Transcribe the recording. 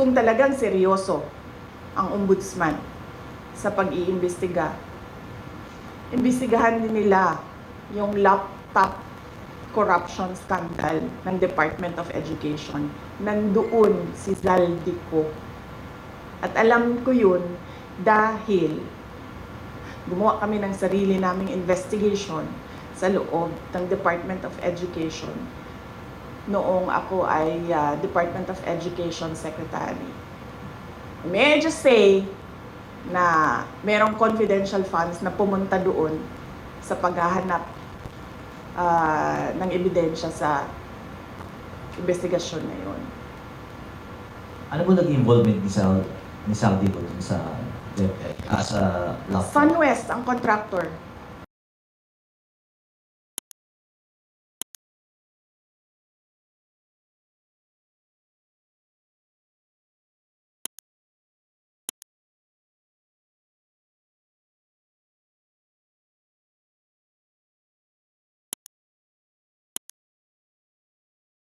kung talagang seryoso ang ombudsman sa pag-iimbestiga, imbestigahan din nila yung laptop corruption scandal ng Department of Education. Nandoon si Zaldico. At alam ko yun dahil gumawa kami ng sarili naming investigation sa loob ng Department of Education noong ako ay uh, Department of Education Secretary. May I just say na merong confidential funds na pumunta doon sa paghahanap ah, ng ebidensya sa investigasyon na yun. Ano po naging involvement ni Sal ni Saldi po dun sa DepEd as a laptop? Sunwest ang contractor.